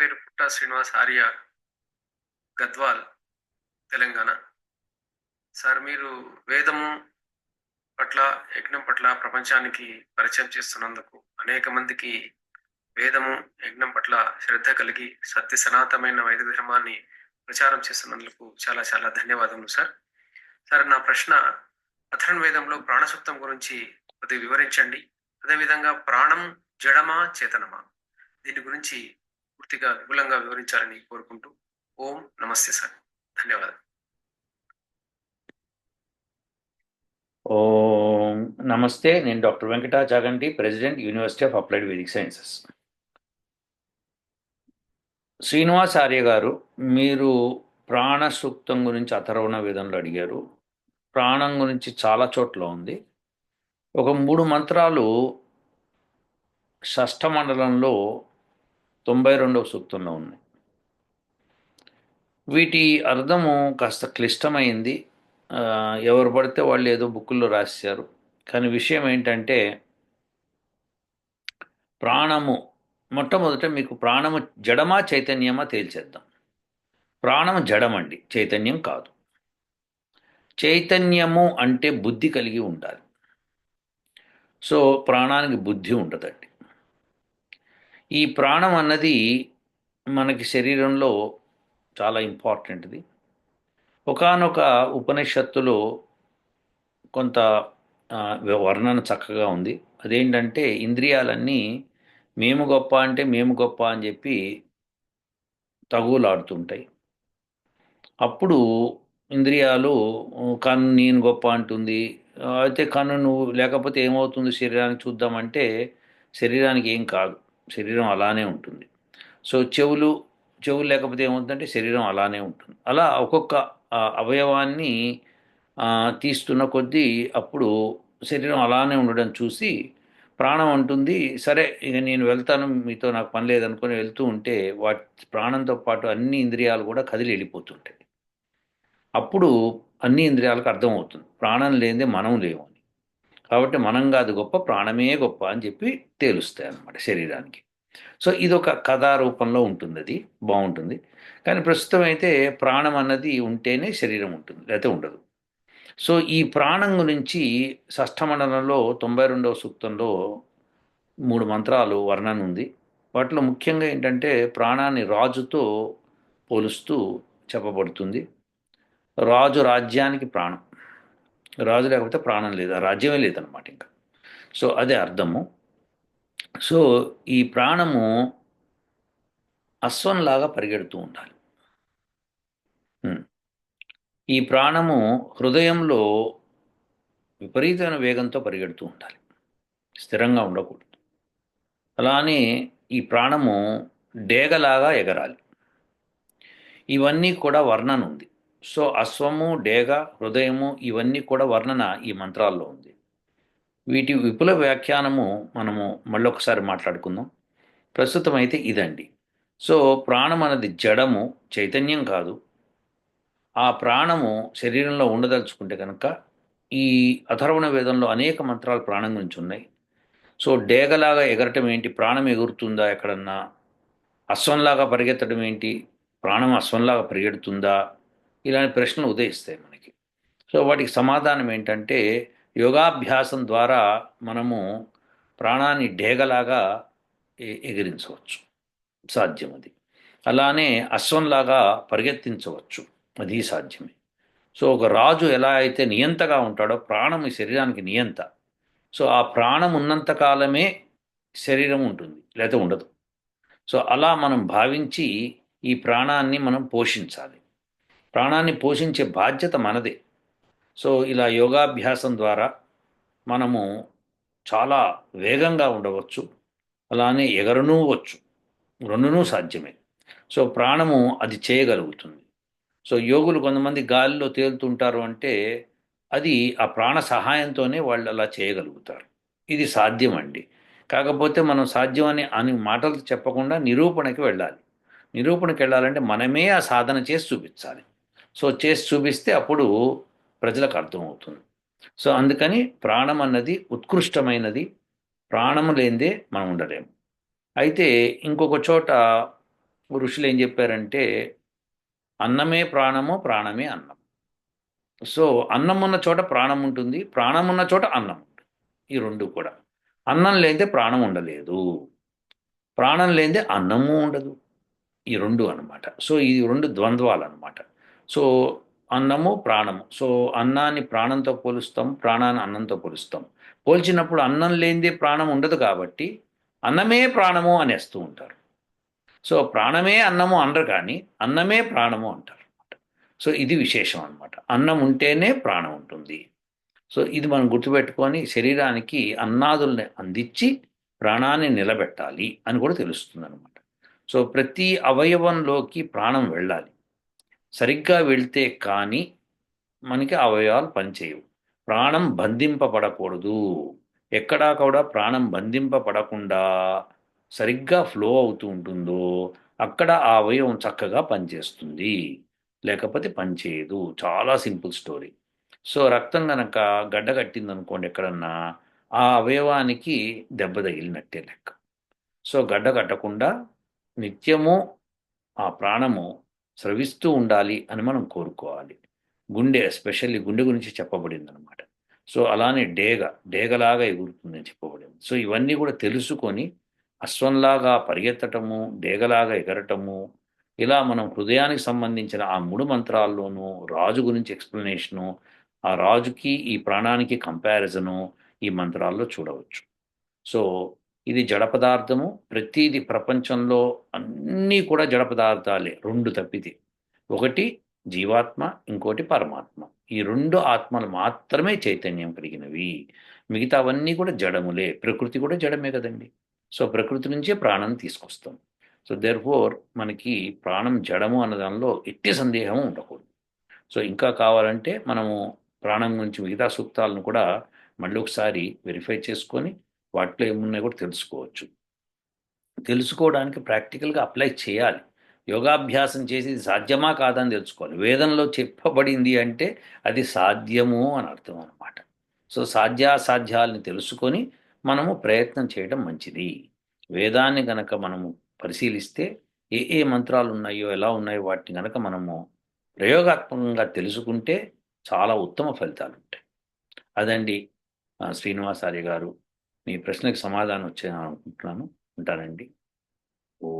పేరు పుట్టా శ్రీనివాస్ ఆర్య గద్వాల్ తెలంగాణ. సార్ మీరు వేదము పట్ల యజ్ఞం పట్ల ప్రపంచానికి పరిచయం చేస్తున్నందుకు అనేక మందికి వేదము యజ్ఞం పట్ల శ్రద్ధ కలిగి సత్య సనాతమైన వైదిక ధర్మాన్ని ప్రచారం చేస్తున్నందుకు చాలా చాలా ధన్యవాదములు సార్. సార్ నా ప్రశ్న అథర్ణ వేదంలో ప్రాణసూక్తం గురించి కొద్దిగా వివరించండి. అదేవిధంగా ప్రాణం జడమా చేతనమా? దీని గురించి పూర్తిగా విపులంగా వివరించాలని కోరుకుంటూ ఓం నమస్తే సార్. ధన్యవాదాలు. ఓం నమస్తే నేను doctor Venkata Jaganti president university of applied Vedic sciences. Srinivas Arya garu మీరు ప్రాణ సూక్తం గురించి అథర్వణ వేదంలో అడిగారు. ప్రాణం గురించి చాలా చోట్ల ఉంది. ఒక మూడు మంత్రాలు షష్ట మండలంలో తొంభై రెండవ సూక్తంలో ఉన్నాయి. వీటి అర్థము కాస్త క్లిష్టమైంది. ఎవరు పడితే వాళ్ళు ఏదో బుక్కుల్లో రాశారు. కానీ విషయం ఏంటంటే ప్రాణము మొట్టమొదట మీకు ప్రాణము జడమా చైతన్యమా తేల్చేద్దాం. ప్రాణము జడమండి చైతన్యం కాదు. చైతన్యము అంటే బుద్ధి కలిగి ఉండాలి. సో ప్రాణానికి బుద్ధి ఉండదండి. ఈ ప్రాణం అన్నది మనకి శరీరంలో చాలా ఇంపార్టెంట్ది. ఒకానొక ఉపనిషత్తులో కొంత వర్ణన చక్కగా ఉంది. అదేంటంటే ఇంద్రియాలన్నీ మేము గొప్ప అంటే మేము గొప్ప అని చెప్పి తగులాడుతుంటాయి. అప్పుడు ఇంద్రియాలు కన్ను నేను గొప్ప అంటుంది. అయితే కన్ను నువ్వు లేకపోతే ఏమవుతుంది శరీరానికి చూద్దామంటే శరీరానికి ఏం కాదు. శరీరం అలానే ఉంటుంది. సో చెవులు చెవులు లేకపోతే ఏమవుతుందంటే శరీరం అలానే ఉంటుంది. అలా ఒక్కొక్క అవయవాన్ని తీస్తున్న కొద్దీ అప్పుడు శరీరం అలానే ఉండడం చూసి ప్రాణం అంటుంది. సరే ఇక నేను వెళ్తాను మీతో నాకు పని లేదనుకొని వెళ్తూ ఉంటే వాటి ప్రాణంతో పాటు అన్ని ఇంద్రియాలు కూడా కదిలి వెళ్ళిపోతుంటాయి. అప్పుడు అన్ని ఇంద్రియాలకు అర్థమవుతుంది. ప్రాణం లేనిదే మనం లేవు అని. కాబట్టి మనం కాదు గొప్ప ప్రాణమే గొప్ప అని చెప్పి తేలుస్తాయి అన్నమాట శరీరానికి. సో ఇది ఒక కథా రూపంలో ఉంటుంది అది బాగుంటుంది. కానీ ప్రస్తుతం అయితే ప్రాణం అన్నది ఉంటేనే శరీరం ఉంటుంది లేకపోతే ఉండదు. సో ఈ ప్రాణం గురించి షష్ఠమండలంలో తొంభై రెండవ సూక్తంలో మూడు మంత్రాలు వర్ణన ఉంది. వాటిలో ముఖ్యంగా ఏంటంటే ప్రాణాన్ని రాజుతో పోలుస్తూ చెప్పబడుతుంది. రాజు రాజ్యానికి ప్రాణం. రాజు లేకపోతే ప్రాణం లేదు ఆ రాజ్యమే లేదనమాట ఇంకా. సో అదే అర్థము. సో ఈ ప్రాణము అశ్వంలాగా పరిగెడుతూ ఉండాలి. ఈ ప్రాణము హృదయంలో విపరీతమైన వేగంతో పరిగెడుతూ ఉండాలి. స్థిరంగా ఉండకూడదు. అలానే ఈ ప్రాణము డేగలాగా ఎగరాలి. ఇవన్నీ కూడా వర్ణన ఉంది. సో అశ్వము డేగ హృదయము ఇవన్నీ కూడా వర్ణన ఈ మంత్రాల్లో ఉంది. వీటి విపుల వ్యాఖ్యానము మనము మళ్ళొకసారి మాట్లాడుకుందాం. ప్రస్తుతం అయితే ఇదండి. సో ప్రాణం అన్నది జడము చైతన్యం కాదు. ఆ ప్రాణము శరీరంలో ఉండదలుచుకుంటే కనుక ఈ అథర్వణ వేదంలో అనేక మంత్రాలు ప్రాణం గురించి ఉన్నాయి. సో డేగలాగా ఎగరటం ఏంటి? ప్రాణం ఎగురుతుందా ఎక్కడన్నా? అశ్వంలాగా పరిగెత్తడం ఏంటి? ప్రాణం అశ్వంలాగా పరిగెడుతుందా? ఇలాంటి ప్రశ్నలు ఉదయిస్తాయి మనకి. సో వాటికి సమాధానం ఏంటంటే యోగాభ్యాసం ద్వారా మనము ప్రాణాన్ని డేగలాగా ఎగిరించవచ్చు. సాధ్యం అది అలానే అశ్వంలాగా పరిగెత్తించవచ్చు. అది సాధ్యమే. సో ఒక రాజు ఎలా అయితే నియంతగా ఉంటాడో ప్రాణం ఈ శరీరానికి నియంత. సో ఆ ప్రాణం ఉన్నంత కాలమే శరీరం ఉంటుంది లేకపోతే ఉండదు. సో అలా మనం భావించి ఈ ప్రాణాన్ని మనం పోషించాలి. ప్రాణాన్ని పోషించే బాధ్యత మనదే. సో ఇలా యోగాభ్యాసం ద్వారా మనము చాలా వేగంగా ఉండవచ్చు. అలానే ఎగరనూ వచ్చు. రెండునూ సాధ్యమే. సో ప్రాణము అది చేయగలుగుతుంది. సో యోగులు కొంతమంది గాలిలో తేలుతుంటారు అంటే అది ఆ ప్రాణ సహాయంతోనే వాళ్ళు అలా చేయగలుగుతారు. ఇది సాధ్యం అండి కాకపోతే మనం సాధ్యం అని అని మాటలు చెప్పకుండా నిరూపణకి వెళ్ళాలి. నిరూపణకి వెళ్ళాలంటే మనమే ఆ సాధన చేసి చూపించాలి. సో చేసి చూపిస్తే అప్పుడు ప్రజలకు అర్థమవుతుంది. సో అందుకని ప్రాణం అన్నది ఉత్కృష్టమైనది ప్రాణము లేనిదే మనం ఉండలేము. అయితే ఇంకొక చోట ఋషులు ఏం చెప్పారంటే అన్నమే ప్రాణము ప్రాణమే అన్నం. సో అన్నం ఉన్న చోట ప్రాణం ఉంటుంది ప్రాణం ఉన్న చోట అన్నం ఉంటుంది. ఈ రెండు కూడా. అన్నం లేనిదే ప్రాణం ఉండలేదు. ప్రాణం లేనిదే అన్నము ఉండదు. ఈ రెండు అన్నమాట. సో ఈ రెండు ద్వంద్వాలు అన్నమాట సో అన్నము ప్రాణము. సో అన్నాన్ని ప్రాణంతో పోలుస్తాం ప్రాణాన్ని అన్నంతో పోలుస్తాం. పోల్చినప్పుడు అన్నం లేనిదే ప్రాణం ఉండదు కాబట్టి అన్నమే ప్రాణము అనేస్తూ ఉంటారు. సో ప్రాణమే అన్నము అనరు కానీ అన్నమే ప్రాణము అంటారు అనమాట సో ఇది విశేషం అనమాట అన్నం ఉంటేనే ప్రాణం ఉంటుంది. సో ఇది మనం గుర్తుపెట్టుకొని శరీరానికి అన్నాదుల్ని అందించి ప్రాణాన్ని నిలబెట్టాలి అని కూడా తెలుస్తుంది అనమాట సో ప్రతి అవయవంలోకి ప్రాణం వెళ్ళాలి. సరిగ్గా వెళ్తే కానీ మనకి అవయవాలు పనిచేయవు. ప్రాణం బంధింపబడకూడదు. ఎక్కడా కూడా ప్రాణం బంధింపబడకుండా సరిగ్గా ఫ్లో అవుతూ ఉంటుందో అక్కడ ఆ అవయవం చక్కగా పనిచేస్తుంది. లేకపోతే పనిచేయదు. చాలా సింపుల్ స్టోరీ. సో రక్తం కనుక గడ్డ కట్టింది అనుకోండి ఎక్కడన్నా ఆ అవయవానికి దెబ్బ తగిలినట్టే లెక్క. సో గడ్డ కట్టకుండా నిత్యము ఆ ప్రాణము స్రవిస్తూ ఉండాలి అని మనం కోరుకోవాలి. గుండె ఎస్పెషల్లీ గుండె గురించి చెప్పబడింది అనమాట సో అలానే డేగ డేగలాగా ఎగురుతుందని చెప్పబడింది. సో ఇవన్నీ కూడా తెలుసుకొని అశ్వంలాగా పరిగెత్తటము డేగలాగా ఎగరటము ఇలా మనం హృదయానికి సంబంధించిన ఆ మూడు మంత్రాల్లోనూ రాజు గురించి ఎక్స్ప్లెనేషను ఆ రాజుకి ఈ ప్రాణానికి కంపారిజను ఈ మంత్రాల్లో చూడవచ్చు. సో ఇది జడ పదార్థము. ప్రతిది ప్రపంచంలో అన్నీ కూడా జడ పదార్థాలే రెండు తప్పితే. ఒకటి జీవాత్మ ఇంకోటి పరమాత్మ. ఈ రెండు ఆత్మలు మాత్రమే చైతన్యం కలిగినవి. మిగతావన్నీ కూడా జడములే. ప్రకృతి కూడా జడమే కదండి. సో ప్రకృతి నుంచే ప్రాణం తీసుకొస్తాం. సో దేర్ ఫోర్ మనకి ప్రాణం జడము అన్న దానిలో ఎట్టి సందేహం ఉండకూడదు. సో ఇంకా కావాలంటే మనము ప్రాణం గురించి మిగతా సూక్తాలను కూడా మళ్ళీ ఒకసారి వెరిఫై చేసుకొని వాటిలో ఏమున్నాయో కూడా తెలుసుకోవచ్చు. తెలుసుకోవడానికి ప్రాక్టికల్గా అప్లై చేయాలి. యోగాభ్యాసం చేసి ఇది సాధ్యమా కాదని తెలుసుకోవాలి. వేదంలో చెప్పబడింది అంటే అది సాధ్యము అని అర్థం అనమాట సో సాధ్యాసాధ్యాలని తెలుసుకొని మనము ప్రయత్నం చేయడం మంచిది. వేదాన్ని గనక మనము పరిశీలిస్తే ఏ ఏ మంత్రాలు ఉన్నాయో ఎలా ఉన్నాయో వాటిని గనక మనము ప్రయోగాత్మకంగా తెలుసుకుంటే చాలా ఉత్తమ ఫలితాలు ఉంటాయి. అదండి శ్రీనివాసారి గారు మీ ప్రశ్నకు సమాధానం వచ్చాను అనుకుంటున్నాను. ఉంటానండి. ఓ